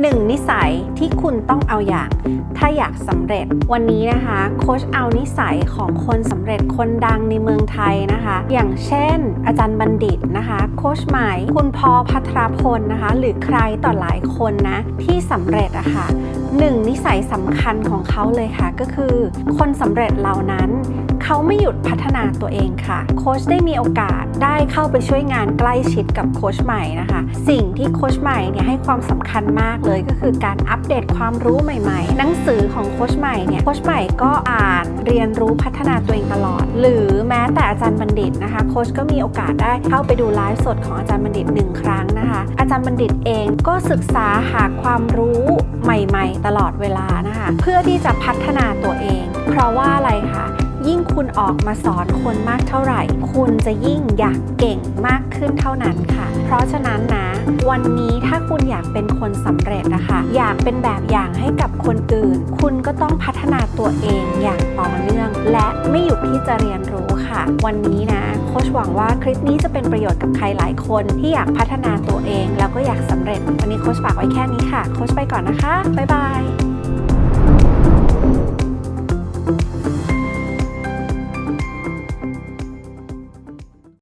หนึ่งนิสัยที่คุณต้องเอาอย่าง ถ้าอยากสำเร็จวันนี้นะคะโค้ชเอานิสัยของคนสำเร็จคนดังในเมืองไทยนะคะ อย่างเช่น อาจารย์บัณฑิตนะคะ โค้ชใหม่คุณพอพัทรพลนะคะ หรือใครต่อหลายคนนะที่สำเร็จอะค่ะหนึ่งนิสัยสำคัญของเขาเลยค่ะ ก็คือ คนสำเร็จเหล่านั้น เขาไม่หยุดพัฒนาตัวเองค่ะ โค้ชได้มีโอกาสได้เข้าไปช่วยงานใกล้ชิดกับโค้ชใหม่นะคะ สิ่งที่โค้ชใหม่เนี่ยให้ความสำคัญมากเลยก็คือการอัปเดตความรู้ใหม่ๆ หนังสือของโค้ชใหม่เนี่ยโค้ชใหม่ก็อ่านเรียนรู้พัฒนาตัวเองตลอด หรือแม้แต่อาจารย์บัณฑิตนะคะโค้ชก็มีโอกาสได้เข้าไปดูไลฟ์สดของอาจารย์บัณฑิตหนึ่งครั้งนะคะ อาจารย์บัณฑิตเองก็ศึกษาหาความรู้ใหม่ ๆ ตลอดเวลานะคะ เพื่อที่จะพัฒนาตัวเอง เพราะว่าอะไรคะ ยิ่งคุณออกมาสอนคนมากเท่าไหร่ คุณจะยิ่งอยากเก่งมากขึ้นเท่านั้นค่ะ เพราะฉะนั้นนะ วันนี้ถ้าคุณอยากเป็นคนสำเร็จนะคะ อยากเป็นแบบอย่างให้กับคนอื่น คุณก็ต้องพัฒนาตัวเองอย่างต่อเนื่อง และไม่หยุดที่จะเรียนรู้ค่ะ วันนี้นะโคชหวังว่าคลิปนี้จะเป็นประโยชน์กับใครหลายคนที่อยากพัฒนาตัวเองแล้วก็อยากสำเร็จ วันนี้โคชฝากไว้แค่นี้ค่ะ โคชไปก่อนนะคะบ๊ายบาย